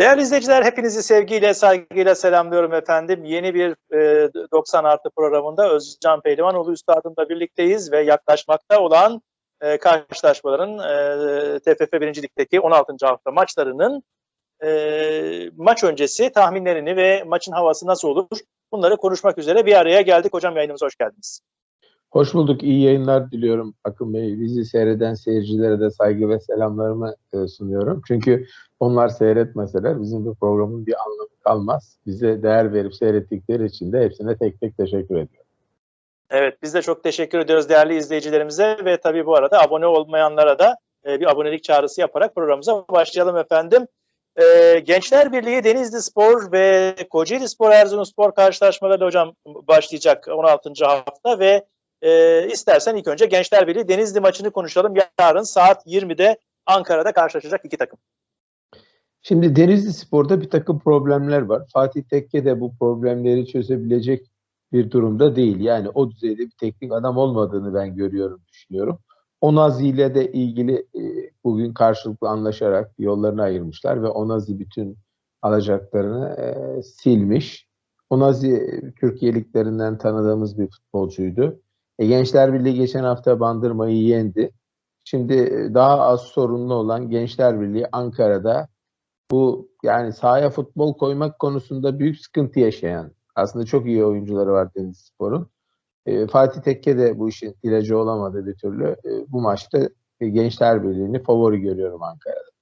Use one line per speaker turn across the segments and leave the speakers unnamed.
Değerli izleyiciler hepinizi sevgiyle, saygıyla selamlıyorum efendim. Yeni bir e, 90 artı programında Özcan Pehlivanoğlu Üstadım'la birlikteyiz ve yaklaşmakta olan e, karşılaşmaların e, TFF 1. Lig'deki 16. hafta maçlarının e, maç öncesi tahminlerini ve maçın havası nasıl olur bunları konuşmak üzere bir araya geldik. Hocam yayınımıza hoş geldiniz.
Hoş bulduk. İyi yayınlar diliyorum Akın Bey. Bizi seyreden seyircilere de saygı ve selamlarımı e, sunuyorum. Çünkü onlar seyretmeseler bizim bu programın bir anlamı kalmaz. Bize değer verip seyrettikleri için de hepsine tek tek teşekkür ediyorum.
Evet biz de çok teşekkür ediyoruz değerli izleyicilerimize ve tabii bu arada abone olmayanlara da e, bir abonelik çağrısı yaparak programımıza başlayalım efendim. E, Gençler Birliği Denizli Spor ve Kocaeli Spor Erzurum Spor karşılaşmaları hocam başlayacak 16. hafta ve e, istersen ilk önce Gençler Birliği Denizli maçını konuşalım. Yarın saat 20'de Ankara'da karşılaşacak iki takım.
Şimdi Denizli Spor'da bir takım problemler var. Fatih Tekke de bu problemleri çözebilecek bir durumda değil. Yani o düzeyde bir teknik adam olmadığını ben görüyorum, düşünüyorum. Onazi ile de ilgili e, bugün karşılıklı anlaşarak yollarını ayırmışlar ve Onazi bütün alacaklarını e, silmiş. Onazi Türkiye liglerinden tanıdığımız bir futbolcuydu. E, Gençler Birliği geçen hafta Bandırma'yı yendi. Şimdi e, daha az sorunlu olan Gençler Birliği Ankara'da bu yani sahaya futbol koymak konusunda büyük sıkıntı yaşayan aslında çok iyi oyuncuları var Deniz Spor'un. E, Fatih Tekke de bu işin ilacı olamadı bir türlü. E, bu maçta e, Gençler Birliği'ni favori görüyorum Ankara'da.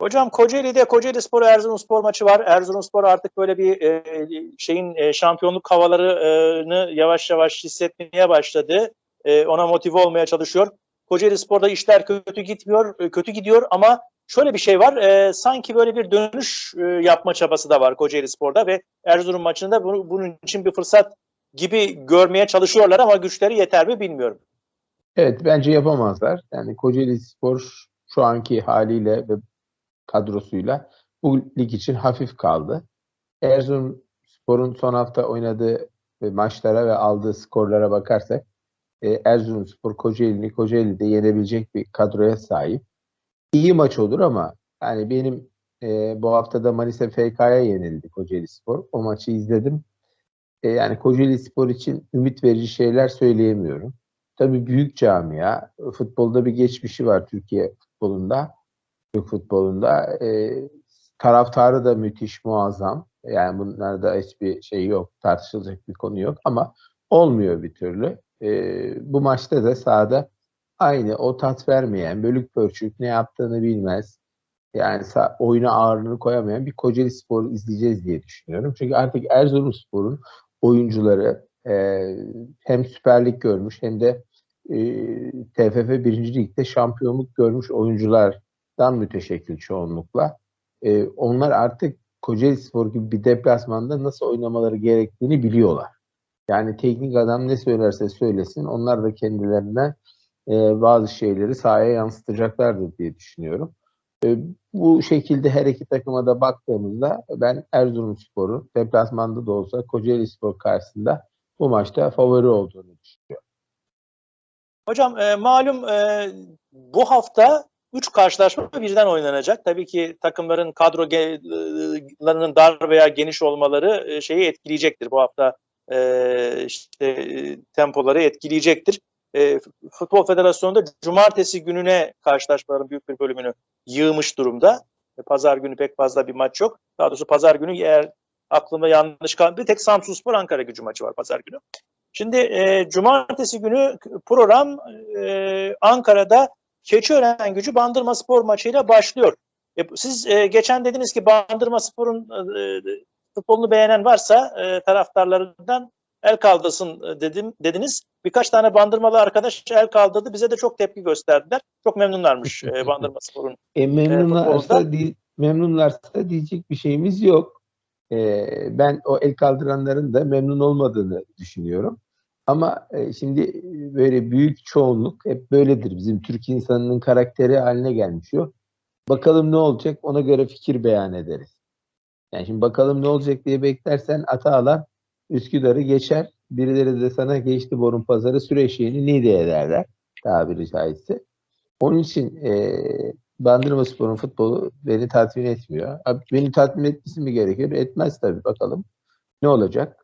Hocam Kocaeli'de Kocaeli Spor Erzurumspor maçı var. Erzurumspor artık böyle bir e, şeyin e, şampiyonluk havalarını yavaş yavaş hissetmeye başladı. E, ona motive olmaya çalışıyor. Kocaeli Spor'da işler kötü gitmiyor, e, kötü gidiyor ama şöyle bir şey var. E, sanki böyle bir dönüş e, yapma çabası da var Kocaeli Spor'da ve Erzurum maçında bunu, bunun için bir fırsat gibi görmeye çalışıyorlar ama güçleri yeter mi bilmiyorum.
Evet bence yapamazlar. Yani Kocaeli Spor şu anki haliyle ve kadrosuyla bu lig için hafif kaldı. Erzurum Spor'un son hafta oynadığı maçlara ve aldığı skorlara bakarsak e, Erzurum Spor Kocaeli'ni Kocaeli'de yenebilecek bir kadroya sahip. İyi maç olur ama yani benim e, bu haftada Manisa FK'ya yenildi Kocaeli Spor. O maçı izledim. E, yani Kocaeli Spor için ümit verici şeyler söyleyemiyorum. Tabii büyük camia. Futbolda bir geçmişi var Türkiye futbolunda. Türk futbolunda. E, taraftarı da müthiş, muazzam. Yani bunlarda hiçbir şey yok, tartışılacak bir konu yok ama olmuyor bir türlü. E, bu maçta da sahada aynı o tat vermeyen, bölük pörçük ne yaptığını bilmez. Yani oyuna ağırlığını koyamayan bir Kocaeli Spor izleyeceğiz diye düşünüyorum. Çünkü artık Erzurum Spor'un oyuncuları e, hem Süper Lig görmüş hem de e, TFF 1. Lig'de şampiyonluk görmüş oyunculardan müteşekkil çoğunlukla. E, onlar artık Kocaeli Spor gibi bir deplasmanda nasıl oynamaları gerektiğini biliyorlar. Yani teknik adam ne söylerse söylesin onlar da kendilerine e, bazı şeyleri sahaya yansıtacaklardır diye düşünüyorum. E, bu şekilde her iki takıma da baktığımızda ben Erzurumspor'un deplasmanda da olsa Kocaeli Spor karşısında bu maçta favori olduğunu düşünüyorum.
Hocam e, malum e, bu hafta 3 karşılaşma birden oynanacak. Tabii ki takımların kadrolarının dar veya geniş olmaları şeyi etkileyecektir. Bu hafta e, işte tempoları etkileyecektir. E, Futbol Federasyonu da cumartesi gününe karşılaşmaların büyük bir bölümünü yığmış durumda. E, pazar günü pek fazla bir maç yok. Daha doğrusu pazar günü eğer aklımda yanlış kaldı. Bir tek Samsunspor Ankara gücü maçı var pazar günü. Şimdi e, cumartesi günü program e, Ankara'da Keçiören gücü Bandırma Spor maçıyla başlıyor. E, siz e, geçen dediniz ki Bandırma Spor'un e, futbolunu beğenen varsa e, taraftarlarından el kaldırsın e, dedim dediniz. Birkaç tane bandırmalı arkadaş el kaldırdı. Bize de çok tepki gösterdiler. Çok memnunlarmış e, Bandırma Spor'un.
E, memnunlarsa, e, di, memnunlarsa diyecek bir şeyimiz yok. E, ben o el kaldıranların da memnun olmadığını düşünüyorum. Ama e, şimdi böyle büyük çoğunluk hep böyledir. Bizim Türk insanının karakteri haline gelmiş o. Bakalım ne olacak ona göre fikir beyan ederiz. Yani şimdi bakalım ne olacak diye beklersen Atalan Üsküdar'ı geçer. Birileri de sana geçti borun pazarı süreçliğini nide ederler tabiri caizse. Onun için e, Bandırma Spor'un futbolu beni tatmin etmiyor. Abi, beni tatmin etmesi mi gerekiyor? Etmez tabii bakalım. Ne olacak?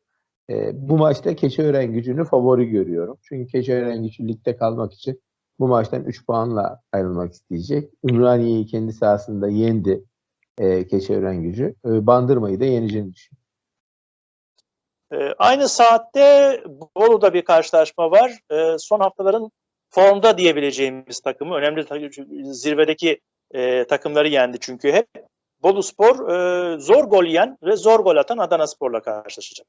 Ee, bu maçta Keçiören gücünü favori görüyorum. Çünkü Keçiören gücü ligde kalmak için bu maçtan 3 puanla ayrılmak isteyecek. Ümraniye'yi kendi sahasında yendi e, Keçiören gücü. E, Bandırma'yı da yeneceğini düşünüyorum.
E, aynı saatte Bolu'da bir karşılaşma var. E, son haftaların formda diyebileceğimiz takımı. Önemli zirvedeki e, takımları yendi çünkü hep. Bolu Spor e, zor gol yiyen ve zor gol atan Adana Spor'la karşılaşacak.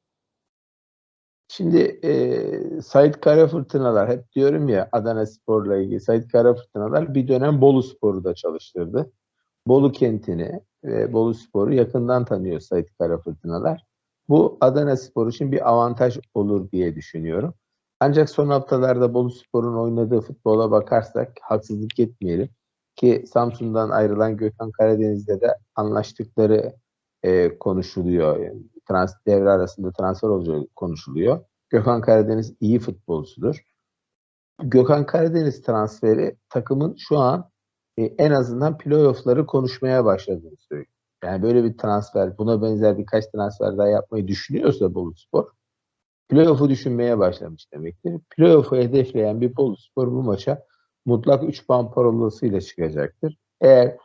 Şimdi e, Sait Kara Fırtınalar hep diyorum ya Adana Spor'la ilgili Sait Kara Fırtınalar bir dönem Bolu Spor'u da çalıştırdı. Bolu kentini ve Bolu Spor'u yakından tanıyor Sait Kara Fırtınalar. Bu Adana Spor için bir avantaj olur diye düşünüyorum. Ancak son haftalarda Bolu Spor'un oynadığı futbola bakarsak haksızlık etmeyelim. Ki Samsun'dan ayrılan Gökhan Karadeniz'de de anlaştıkları e, konuşuluyor. Yani trans, devre arasında transfer olacağı konuşuluyor. Gökhan Karadeniz iyi futbolcudur. Gökhan Karadeniz transferi takımın şu an e, en azından playoff'ları konuşmaya başladığını söylüyor. Yani böyle bir transfer, buna benzer birkaç transfer daha yapmayı düşünüyorsa Bolu Spor, playoff'u düşünmeye başlamış demektir. Playoff'u hedefleyen bir Bolu Spor bu maça mutlak 3 puan parolasıyla çıkacaktır. Eğer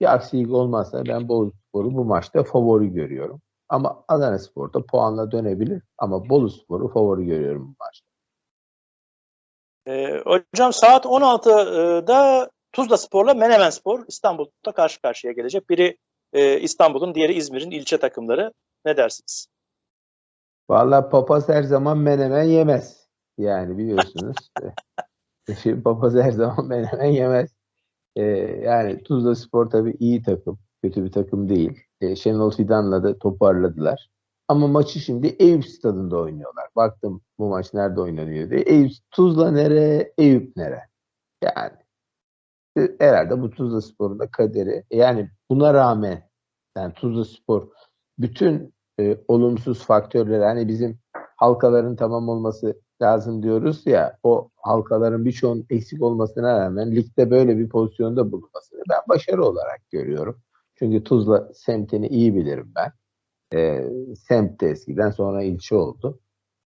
bir aksilik olmazsa ben Bolu Spor'u bu maçta favori görüyorum. Ama Adana Spor da puanla dönebilir. Ama Bolu Spor'u favori görüyorum bu maçta.
E, hocam saat 16'da Tuzla Spor'la Menemen Spor İstanbul'da karşı karşıya gelecek. Biri e, İstanbul'un, diğeri İzmir'in ilçe takımları. Ne dersiniz?
Vallahi papaz her zaman menemen yemez. Yani biliyorsunuz. Şimdi papaz her zaman menemen yemez. Ee, yani Tuzla Spor tabii iyi takım. Kötü bir takım değil. Ee, Şenol Fidan'la da toparladılar. Ama maçı şimdi Eyüp stadında oynuyorlar. Baktım bu maç nerede oynanıyor diye. Eyüp, Tuzla nere, Eyüp nere? Yani e, herhalde bu Tuzla Spor'un da kaderi. Yani buna rağmen yani Tuzla Spor bütün e, olumsuz faktörler hani bizim halkaların tamam olması lazım diyoruz ya o halkaların birçoğunun eksik olmasına rağmen ligde böyle bir pozisyonda bulunmasını ben başarı olarak görüyorum. Çünkü Tuzla semtini iyi bilirim ben. E, semt de eskiden sonra ilçe oldu.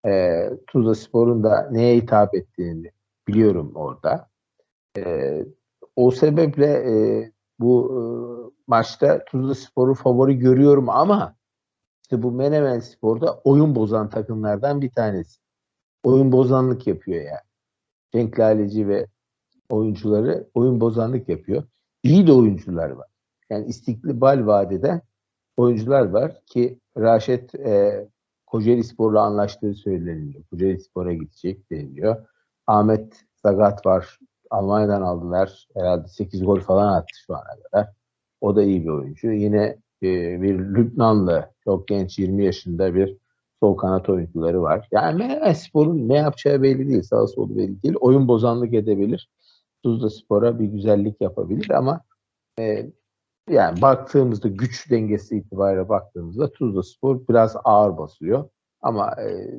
E, Tuzla Spor'un da neye hitap ettiğini biliyorum orada. E, o sebeple e, bu e, maçta Tuzla Spor'u favori görüyorum ama işte bu Menemen Spor'da oyun bozan takımlardan bir tanesi. Oyun bozanlık yapıyor yani. Cenk Laleci ve oyuncuları oyun bozanlık yapıyor. İyi de oyuncular var. Yani istikbal vadeden oyuncular var ki Raşet e, Kocaeli Spor'la anlaştığı söyleniyor. Kocaeli Spor'a gidecek deniliyor. Ahmet Zagat var. Almanya'dan aldılar. Herhalde 8 gol falan attı şu ana kadar. O da iyi bir oyuncu. Yine e, bir Lübnanlı, çok genç 20 yaşında bir sol kanat oyuncuları var. Yani Menemen Spor'un ne yapacağı belli değil. Sağ solu belli değil. Oyun bozanlık edebilir. Tuzla Spor'a bir güzellik yapabilir ama e, yani baktığımızda güç dengesi itibariyle baktığımızda Tuzla Spor biraz ağır basıyor. Ama e,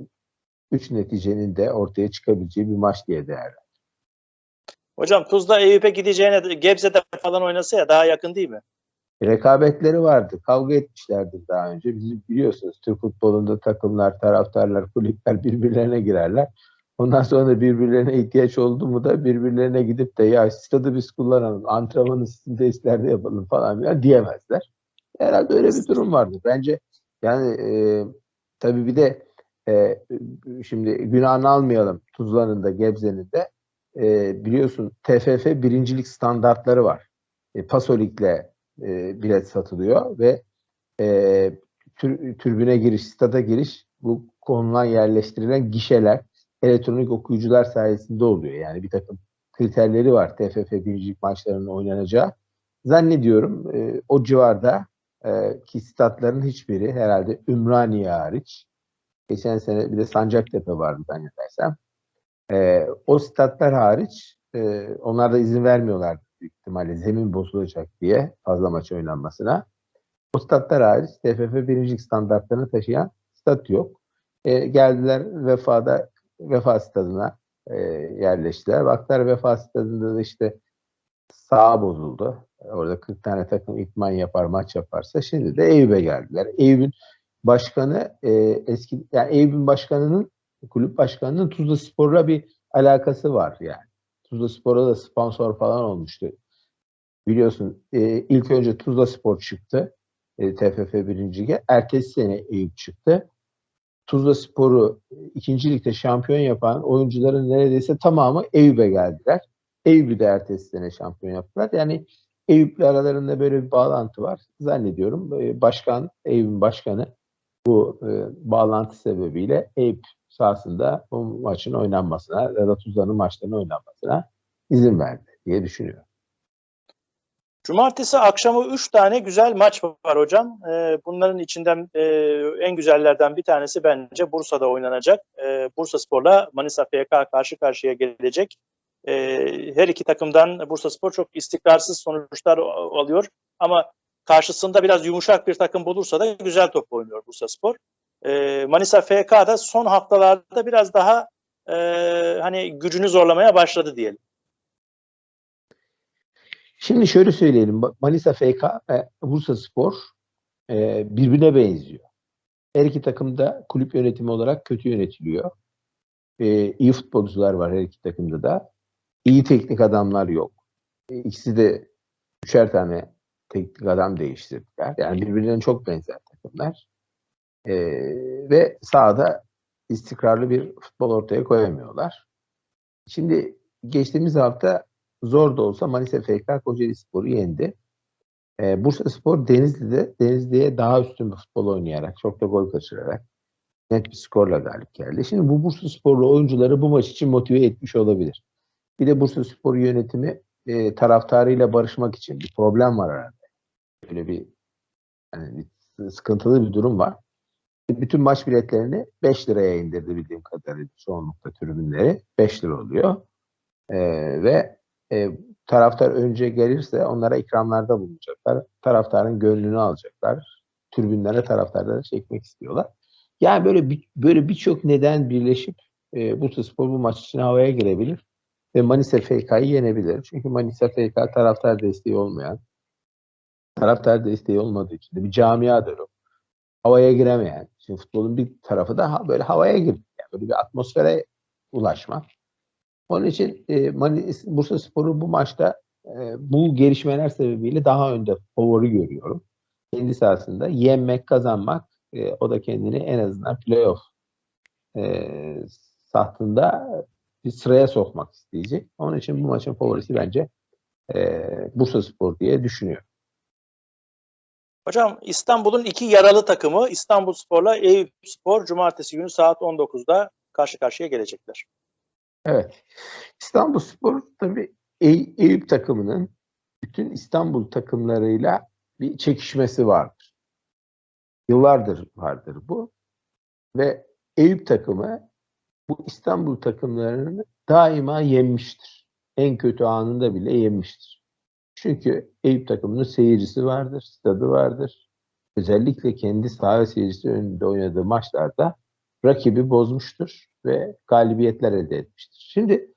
üç neticenin de ortaya çıkabileceği bir maç diye değerli.
Hocam Tuzla Eyüp'e gideceğine Gebze'de falan oynasa ya daha yakın değil mi?
Rekabetleri vardı. Kavga etmişlerdir daha önce. Bizim biliyorsunuz Türk futbolunda takımlar, taraftarlar, kulüpler birbirlerine girerler. Ondan sonra birbirlerine ihtiyaç oldu mu da birbirlerine gidip de ya stadı biz kullanalım, antrenmanı sizin tesislerde yapalım falan filan diyemezler. Herhalde öyle bir durum vardı. Bence yani e, tabii bir de e, şimdi günahını almayalım Tuzla'nın da Gebze'nin de e, biliyorsun TFF birincilik standartları var. E, Pasolik'le e, bilet satılıyor ve e, tür, türbüne giriş, stada giriş bu konulan yerleştirilen gişeler elektronik okuyucular sayesinde oluyor. Yani bir takım kriterleri var TFF birincilik maçlarının oynanacağı. Zannediyorum e, o civarda e, ki statların hiçbiri herhalde Ümraniye hariç geçen sene bir de Sancaktepe vardı zannedersem. E, o statlar hariç e, onlar da izin vermiyorlar büyük ihtimalle zemin bozulacak diye fazla maç oynanmasına. O statlar hariç TFF birincilik standartlarını taşıyan stat yok. E, geldiler Vefa'da Vefa stadına e, yerleştiler. Baktılar Vefa stadında da işte sağa bozuldu. Orada 40 tane takım itman yapar, maç yaparsa şimdi de Eyüp'e geldiler. Eyüp'ün başkanı e, eski yani Eyüp'ün başkanının kulüp başkanının Tuzla Spor'la bir alakası var yani. Tuzla Spor'a da sponsor falan olmuştu. Biliyorsun e, ilk önce Tuzla Spor çıktı. E, TFF 1. Lige. Ertesi sene Eyüp çıktı. Tuzla Spor'u e, ikinci ligde şampiyon yapan oyuncuların neredeyse tamamı Eyüp'e geldiler. Eyüp'ü de ertesi sene şampiyon yaptılar. Yani Eyüp'le aralarında böyle bir bağlantı var. Zannediyorum e, başkan, Eyüp'ün başkanı bu e, bağlantı sebebiyle Eyüp sahasında bu maçın oynanmasına ya da Tuzla'nın maçlarının oynanmasına izin verdi diye düşünüyorum.
Cumartesi akşamı 3 tane güzel maç var hocam. Ee, bunların içinden e, en güzellerden bir tanesi bence Bursa'da oynanacak. Ee, Bursa Spor'la Manisa FK karşı karşıya gelecek. Ee, her iki takımdan Bursa Spor çok istikrarsız sonuçlar alıyor. Ama karşısında biraz yumuşak bir takım bulursa da güzel top oynuyor Bursa Spor. Manisa FK da son haftalarda biraz daha e, hani gücünü zorlamaya başladı diyelim.
Şimdi şöyle söyleyelim. Manisa FK ve Bursa Spor e, birbirine benziyor. Her iki takım da kulüp yönetimi olarak kötü yönetiliyor. E, iyi futbolcular var her iki takımda da. İyi teknik adamlar yok. E, ikisi de üçer tane teknik adam değiştirdiler. Yani birbirine çok benzer takımlar. E, ve sahada istikrarlı bir futbol ortaya koyamıyorlar. Şimdi geçtiğimiz hafta zor da olsa Manisa FK Kocaeli Spor'u yendi. Ee, Bursa Spor Denizli'de Denizli'ye daha üstün bir futbol oynayarak, çok da gol kaçırarak net bir skorla galip geldi. Şimdi bu Bursa Sporlu oyuncuları bu maç için motive etmiş olabilir. Bir de Bursa Spor yönetimi e, taraftarıyla barışmak için bir problem var herhalde. Böyle bir, yani bir sıkıntılı bir durum var. Bütün maç biletlerini 5 liraya indirdi bildiğim kadarıyla çoğunlukla tribünleri. 5 lira oluyor. Ee, ve e, taraftar önce gelirse onlara ikramlarda bulunacaklar. Taraftarın gönlünü alacaklar. Tribünlere taraftarları çekmek istiyorlar. Yani böyle bir, böyle birçok neden birleşip e, Bursa Spor bu maç için havaya girebilir ve Manisa FK'yı yenebilir. Çünkü Manisa FK taraftar desteği olmayan, taraftar desteği olmadığı için de bir camiadır o. Havaya giremeyen. Şimdi futbolun bir tarafı da ha- böyle havaya gir. Yani böyle bir atmosfere ulaşmak. Onun için e, Bursa Spor'u bu maçta e, bu gelişmeler sebebiyle daha önde favori görüyorum. Kendi sahasında yenmek, kazanmak e, o da kendini en azından playoff e, sahtında bir sıraya sokmak isteyecek. Onun için bu maçın favorisi bence e, Bursa Spor diye düşünüyorum.
Hocam İstanbul'un iki yaralı takımı İstanbul Spor'la Eyüp Spor cumartesi günü saat 19'da karşı karşıya gelecekler.
Evet. İstanbul Spor tabii Ey- Eyüp takımının bütün İstanbul takımlarıyla bir çekişmesi vardır. Yıllardır vardır bu. Ve Eyüp takımı bu İstanbul takımlarını daima yenmiştir. En kötü anında bile yenmiştir. Çünkü Eyüp takımının seyircisi vardır, stadı vardır. Özellikle kendi saha seyircisi önünde oynadığı maçlarda rakibi bozmuştur ve galibiyetler elde etmiştir. Şimdi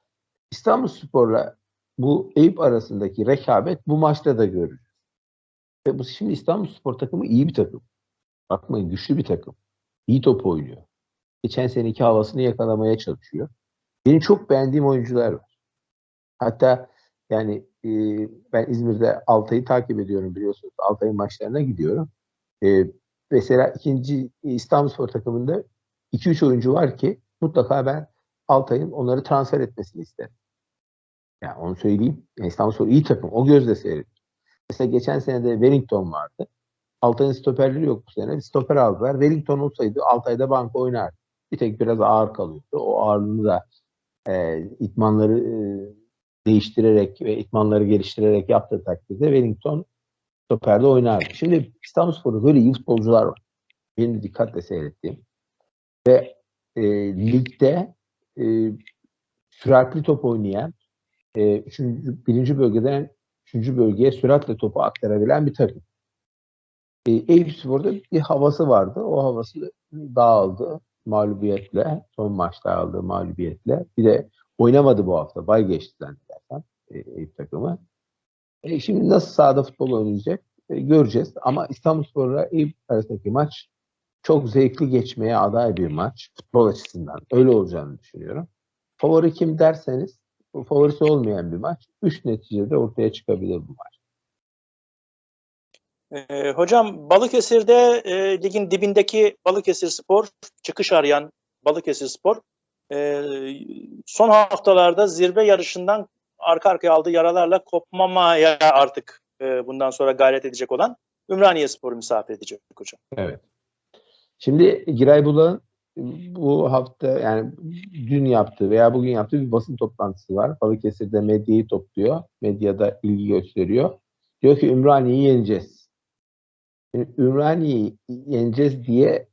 İstanbul Spor'la bu Eyüp arasındaki rekabet bu maçta da görülür. Ve bu şimdi İstanbul Spor takımı iyi bir takım. Bakmayın güçlü bir takım. İyi top oynuyor. Geçen seneki havasını yakalamaya çalışıyor. Benim çok beğendiğim oyuncular var. Hatta yani e, ben İzmir'de Altay'ı takip ediyorum biliyorsunuz. Altay'ın maçlarına gidiyorum. E, mesela ikinci İstanbul Spor takımında 2-3 oyuncu var ki mutlaka ben Altay'ın onları transfer etmesini isterim. Yani onu söyleyeyim. Yani İstanbulspor iyi takım. O gözle seyredir. Mesela geçen sene de Wellington vardı. Altay'ın stoperleri yok bu sene. Bir stoper aldılar. Wellington olsaydı Altay'da banka oynardı. Bir tek biraz ağır kalıyordu. O ağırlığını da e, itmanları e, değiştirerek ve itmanları geliştirerek yaptığı takdirde Wellington stoperde oynardı. Şimdi İstanbulspor'da böyle iyi futbolcular var. Benim dikkatle seyrettiğim. Ve e, ligde e, süratli top oynayan e, üçüncü, birinci bölgeden üçüncü bölgeye süratle topu aktarabilen bir takım. E, Eyüp bir havası vardı. O havası dağıldı mağlubiyetle. Son maçta aldığı mağlubiyetle. Bir de oynamadı bu hafta. Bay geçti zannedersem e, Eyüp takımı. E, şimdi nasıl sahada futbol oynayacak e, göreceğiz. Ama İstanbulspor'la Eyüp arasındaki maç çok zevkli geçmeye aday bir maç futbol açısından. Öyle olacağını düşünüyorum. Favori kim derseniz favorisi olmayan bir maç. Üç neticede ortaya çıkabilir bu maç.
Ee, hocam Balıkesir'de e, ligin dibindeki Balıkesir Spor, çıkış arayan Balıkesir Spor e, son haftalarda zirve yarışından arka arkaya aldığı yaralarla kopmamaya artık e, bundan sonra gayret edecek olan Ümraniye Spor'u misafir edecek hocam.
Evet. Şimdi Giray Bulak'ın bu hafta yani dün yaptığı veya bugün yaptığı bir basın toplantısı var. Balıkesir'de medyayı topluyor. Medyada ilgi gösteriyor. Diyor ki Ümraniye'yi yeneceğiz. Yani Ümraniye'yi yeneceğiz diye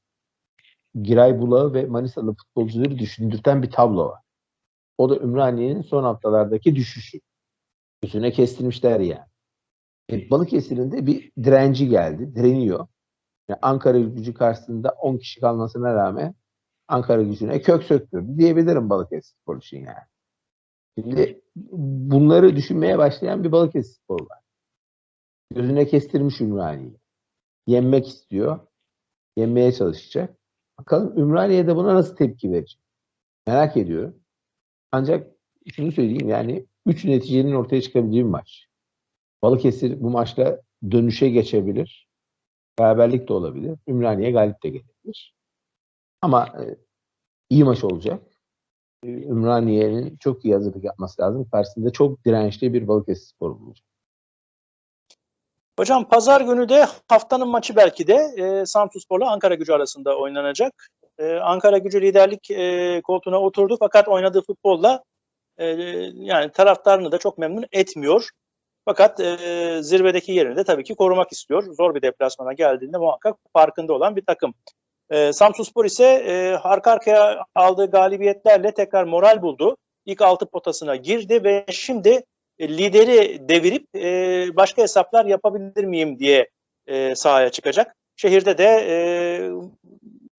Giray Bulak'ı ve Manisalı futbolcuları düşündürten bir tablo var. O da Ümraniye'nin son haftalardaki düşüşü. Üstüne kestirmişler yani. E, Balıkesir'in de bir direnci geldi. Direniyor. Yani Ankara gücü karşısında 10 kişi kalmasına rağmen Ankara gücüne kök söktürdü diyebilirim Balıkesir Spor için yani. Şimdi bunları düşünmeye başlayan bir Balıkesir Spor var. Gözüne kestirmiş Ümraniye'yi. Yenmek istiyor. Yenmeye çalışacak. Bakalım Ümraniye de buna nasıl tepki verecek? Merak ediyorum. Ancak şunu söyleyeyim yani 3 neticenin ortaya çıkabileceği bir maç. Balıkesir bu maçla dönüşe geçebilir. Beraberlik de olabilir. Ümraniye galip de gelebilir. Ama e, iyi maç olacak. E, Ümraniye'nin çok iyi hazırlık yapması lazım. Karşısında çok dirençli bir Balıkesir spor olacak.
Hocam pazar günü de haftanın maçı belki de e, Samsunspor'la Ankara gücü arasında oynanacak. E, Ankara gücü liderlik e, koltuğuna oturdu fakat oynadığı futbolla e, yani taraftarını da çok memnun etmiyor. Fakat e, zirvedeki yerini de tabii ki korumak istiyor. Zor bir deplasmana geldiğinde muhakkak farkında olan bir takım. E, Samsunspor ise e, arka arkaya aldığı galibiyetlerle tekrar moral buldu. İlk altı potasına girdi ve şimdi e, lideri devirip e, başka hesaplar yapabilir miyim diye e, sahaya çıkacak. Şehirde de e,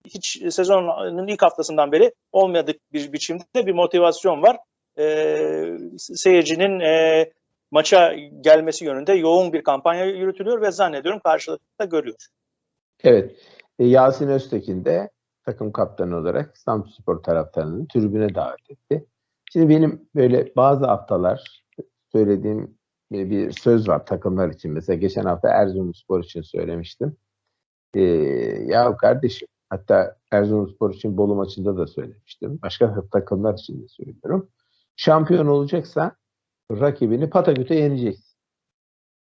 hiç sezonun ilk haftasından beri olmadık bir biçimde bir motivasyon var. E, seyircinin e, maça gelmesi yönünde yoğun bir kampanya yürütülüyor ve zannediyorum karşılıkta görüyor.
Evet. E, Yasin Öztekin de takım kaptanı olarak Samsunspor taraftarını tribüne davet etti. Şimdi benim böyle bazı haftalar söylediğim bir söz var takımlar için. Mesela geçen hafta Erzurumspor için söylemiştim. Ee, ya kardeşim hatta Erzurumspor için Bolu maçında da söylemiştim. Başka takımlar için de söylüyorum. Şampiyon olacaksa rakibini pataküte yeneceksin.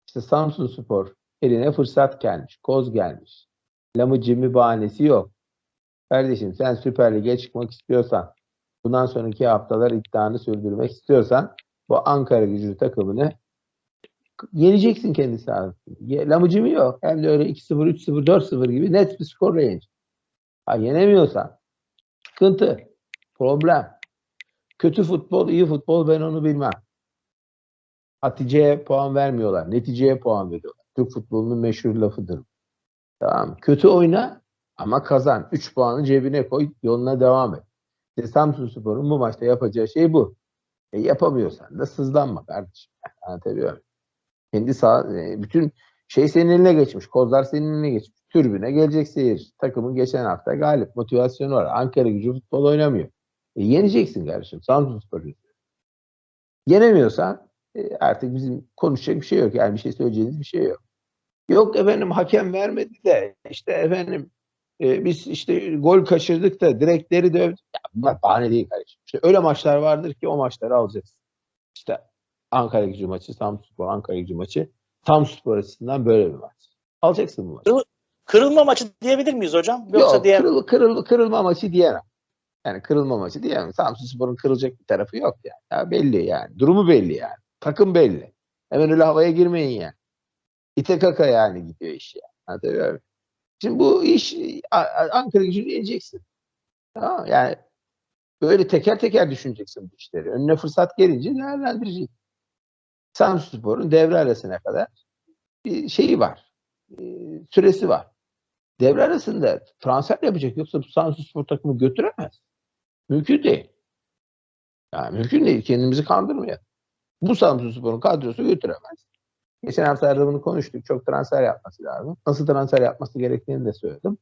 İşte Samsun Spor eline fırsat gelmiş, koz gelmiş. Lamıcımı bahanesi yok. Kardeşim sen Süper Lig'e çıkmak istiyorsan, bundan sonraki haftalar iddianı sürdürmek istiyorsan bu Ankara gücü takımını yeneceksin kendi sahasında. Lamıcımı yok. Hem de öyle 2-0, 3-0, 4-0 gibi net bir skorla yeneceksin. Ha, yenemiyorsan sıkıntı, problem. Kötü futbol, iyi futbol ben onu bilmem. Hatice'ye puan vermiyorlar. Neticeye puan veriyorlar. Türk futbolunun meşhur lafıdır. Tamam. Kötü oyna ama kazan. 3 puanı cebine koy. Yoluna devam et. İşte Samsun Spor'un bu maçta yapacağı şey bu. E, yapamıyorsan da sızlanma kardeşim. Anlatabiliyor muyum? Kendi sağ, e, bütün şey senin eline geçmiş. Kozlar senin eline geçmiş. Türbüne gelecek seyir. Takımın geçen hafta galip. Motivasyonu var. Ankara gücü futbol oynamıyor. E, yeneceksin kardeşim. Samsun Spor'u. Yenemiyorsan e, artık bizim konuşacak bir şey yok. Yani bir şey söyleyeceğiniz bir şey yok. Yok efendim hakem vermedi de işte efendim e, biz işte gol kaçırdık da direkleri dövdük. Ya bunlar bahane değil kardeşim. İşte öyle maçlar vardır ki o maçları alacağız. İşte Ankara gücü maçı, Samsunspor Ankara gücü maçı. Samsunspor açısından böyle bir maç. Alacaksın bu maçı.
Kırılma maçı diyebilir miyiz hocam? Yoksa
yok,
diğer...
kırıl, kırıl, kırılma maçı diyemem. Yani kırılma maçı diyemem. Samsunspor'un kırılacak bir tarafı yok yani. Ya belli yani. Durumu belli yani. Takım belli. Hemen öyle havaya girmeyin yani. İte kaka yani gidiyor iş yani. Anlatabiliyor muyum? Şimdi bu iş Ankara gücünü yeneceksin. Tamam Yani böyle teker teker düşüneceksin bu işleri. Önüne fırsat gelince değerlendireceksin. Samsunspor'un devre arasına kadar bir şeyi var. Süresi var. Devre arasında transfer yapacak yoksa bu Samsunspor takımı götüremez. Mümkün değil. Yani mümkün değil. Kendimizi kandırmayalım. Bu Samsunspor'un kadrosu götüremez. Geçen hafta bunu konuştuk. Çok transfer yapması lazım. Nasıl transfer yapması gerektiğini de söyledim.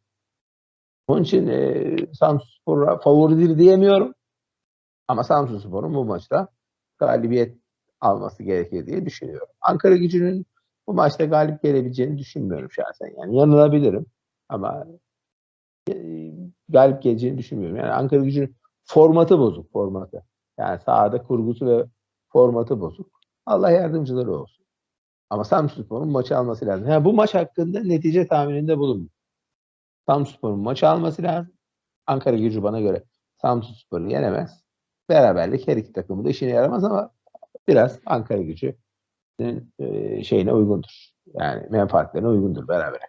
Onun için e, Samsunspor'a favoridir diyemiyorum. Ama Samsunspor'un bu maçta galibiyet alması gerekir diye düşünüyorum. Ankara gücünün bu maçta galip gelebileceğini düşünmüyorum şahsen. Yani yanılabilirim ama e, galip geleceğini düşünmüyorum. Yani Ankara gücünün formatı bozuk formatı. Yani sahada kurgusu ve formatı bozuk. Allah yardımcıları olsun. Ama Samsunspor'un maçı alması lazım. Yani bu maç hakkında netice tahmininde bulunmuyor. Samsunspor'un maçı alması lazım. Ankara gücü bana göre Samsunspor'u yenemez. Beraberlik her iki takımın da işine yaramaz ama biraz Ankara gücünün e, şeyine uygundur. Yani menfaatlerine uygundur beraber.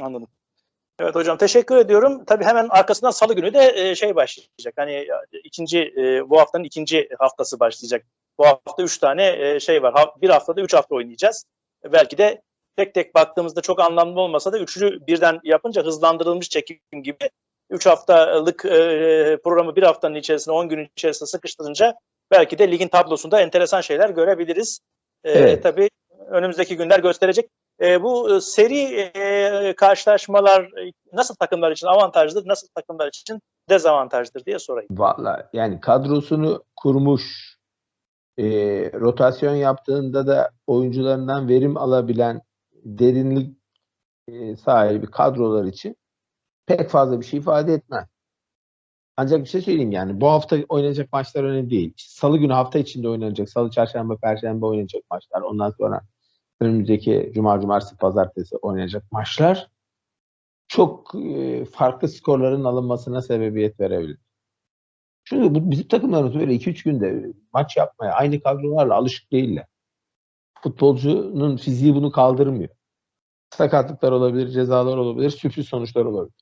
Anladım. Evet hocam teşekkür ediyorum. Tabii hemen arkasından salı günü de e, şey başlayacak. Hani ikinci e, bu haftanın ikinci haftası başlayacak. Bu hafta üç tane e, şey var. Ha, bir haftada üç hafta oynayacağız. Belki de tek tek baktığımızda çok anlamlı olmasa da üçlü birden yapınca hızlandırılmış çekim gibi üç haftalık e, programı bir haftanın içerisinde on günün içerisinde sıkıştırınca belki de ligin tablosunda enteresan şeyler görebiliriz. E,
Evet.
Tabii önümüzdeki günler gösterecek. E, bu e, seri e, karşılaşmalar e, nasıl takımlar için avantajlıdır, nasıl takımlar için dezavantajdır diye sorayım.
Valla yani kadrosunu kurmuş, e, rotasyon yaptığında da oyuncularından verim alabilen derinlik e, sahibi kadrolar için pek fazla bir şey ifade etmez. Ancak bir şey söyleyeyim yani bu hafta oynanacak maçlar önemli değil. Salı günü hafta içinde oynanacak. Salı, çarşamba, perşembe oynanacak maçlar. Ondan sonra önümüzdeki cuma, cumartesi, pazartesi oynanacak maçlar çok e, farklı skorların alınmasına sebebiyet verebilir. Çünkü bu, bizim takımlarımız böyle 2-3 günde maç yapmaya aynı kadrolarla alışık değiller. Futbolcunun fiziği bunu kaldırmıyor. Sakatlıklar olabilir, cezalar olabilir, sürpriz sonuçlar olabilir.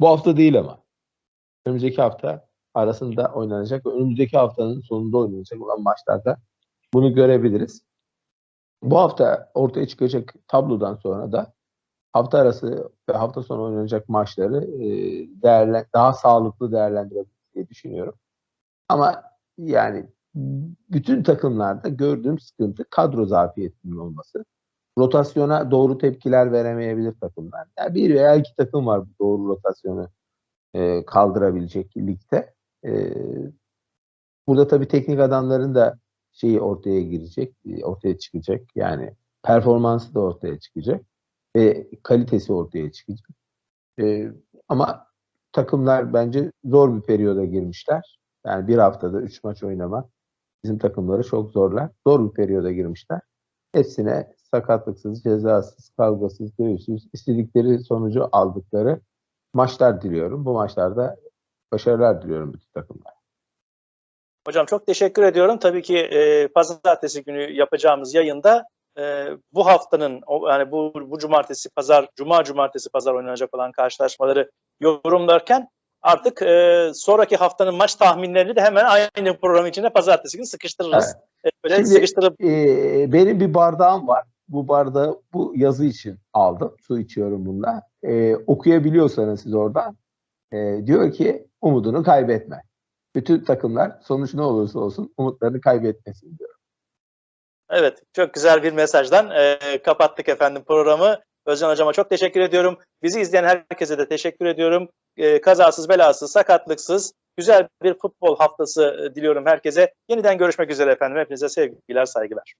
Bu hafta değil ama. Önümüzdeki hafta arasında oynanacak ve önümüzdeki haftanın sonunda oynanacak olan maçlarda bunu görebiliriz. Bu hafta ortaya çıkacak tablodan sonra da hafta arası ve hafta sonu oynanacak maçları e, değerlen daha sağlıklı değerlendirebiliriz diye düşünüyorum. Ama yani bütün takımlarda gördüğüm sıkıntı kadro zafiyetinin olması. Rotasyona doğru tepkiler veremeyebilir takımlar. Yani bir veya iki takım var doğru rotasyonu e, kaldırabilecek ligde. E, burada tabii teknik adamların da şeyi ortaya girecek, e, ortaya çıkacak. Yani performansı da ortaya çıkacak ve kalitesi ortaya çıkacak. E, ama takımlar bence zor bir periyoda girmişler. Yani bir haftada üç maç oynamak bizim takımları çok zorlar. Zor bir periyoda girmişler. Hepsine sakatlıksız, cezasız, kavgasız, dövüşsüz, istedikleri sonucu aldıkları maçlar diliyorum. Bu maçlarda başarılar diliyorum bütün takımlara.
Hocam çok teşekkür ediyorum. Tabii ki e, pazartesi günü yapacağımız yayında e, bu haftanın o, yani bu bu cumartesi pazar cuma cumartesi pazar oynanacak olan karşılaşmaları yorumlarken artık e, sonraki haftanın maç tahminlerini de hemen aynı program içinde pazartesi günü sıkıştırırız. E, böyle
Şimdi-
sıkıştırıp
Ee, benim bir bardağım var. Bu bardağı bu yazı için aldım. Su içiyorum bununla. Ee, okuyabiliyorsanız siz oradan e, diyor ki umudunu kaybetme. Bütün takımlar sonuç ne olursa olsun umutlarını kaybetmesin diyor.
Evet, çok güzel bir mesajdan e, kapattık efendim programı. Özcan Hocam'a çok teşekkür ediyorum. Bizi izleyen herkese de teşekkür ediyorum. E, kazasız, belasız, sakatlıksız, güzel bir futbol haftası e, diliyorum herkese. Yeniden görüşmek üzere efendim. Hepinize sevgiler, saygılar.